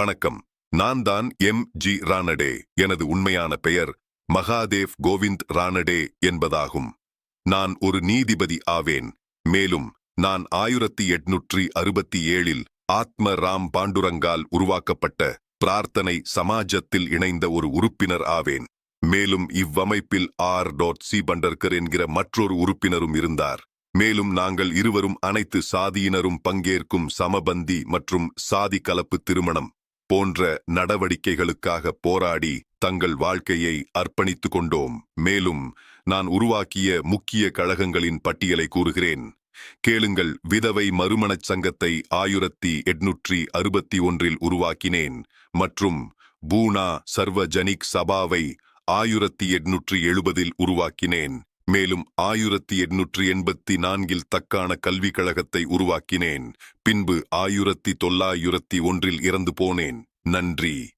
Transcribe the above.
வணக்கம். நான் தான் எம். ஜி. ரானடே எனது உண்மையான பெயர் மகாதேவ் கோவிந்த் ரானடே என்பதாகும். நான் ஒரு நீதிபதி ஆவேன். மேலும் நான் ஆயிரத்தி எட்நூற்றி அறுபத்தி ஏழில் ஆத்ம ராம் பாண்டுரங்கால் உருவாக்கப்பட்ட பிரார்த்தனை சமாஜத்தில் இணைந்த ஒரு உறுப்பினர் ஆவேன். மேலும் இவ்வமைப்பில் ஆர். டாட். சி. பண்டர்கர் என்கிற மற்றொரு உறுப்பினரும் இருந்தார். மேலும் நாங்கள் இருவரும் அனைத்து சாதியினரும் பங்கேற்கும் சமபந்தி மற்றும் சாதி கலப்பு திருமணம் போன்ற நடவடிக்கைகளுக்காக போராடி தங்கள் வாழ்க்கையை அர்ப்பணித்துக் கொண்டோம். மேலும் நான் உருவாக்கிய முக்கிய கழகங்களின் பட்டியலை கூறுகிறேன். கேளுங்கள் விதவை மறுமணச் சங்கத்தை ஆயிரத்தி எட்நூற்றி அறுபத்தி ஒன்றில் உருவாக்கினேன் மற்றும் பூனா சர்வஜனிக் சபாவை ஆயிரத்தி எட்நூற்றி எழுபதில் உருவாக்கினேன். மேலும் ஆயிரத்தி எண்ணூற்றி எண்பத்தி நான்கில் தக்கான கல்விக் கழகத்தை உருவாக்கினேன். பின்பு ஆயிரத்தி தொள்ளாயிரத்தி ஒன்றில் இறந்து போனேன். நன்றி.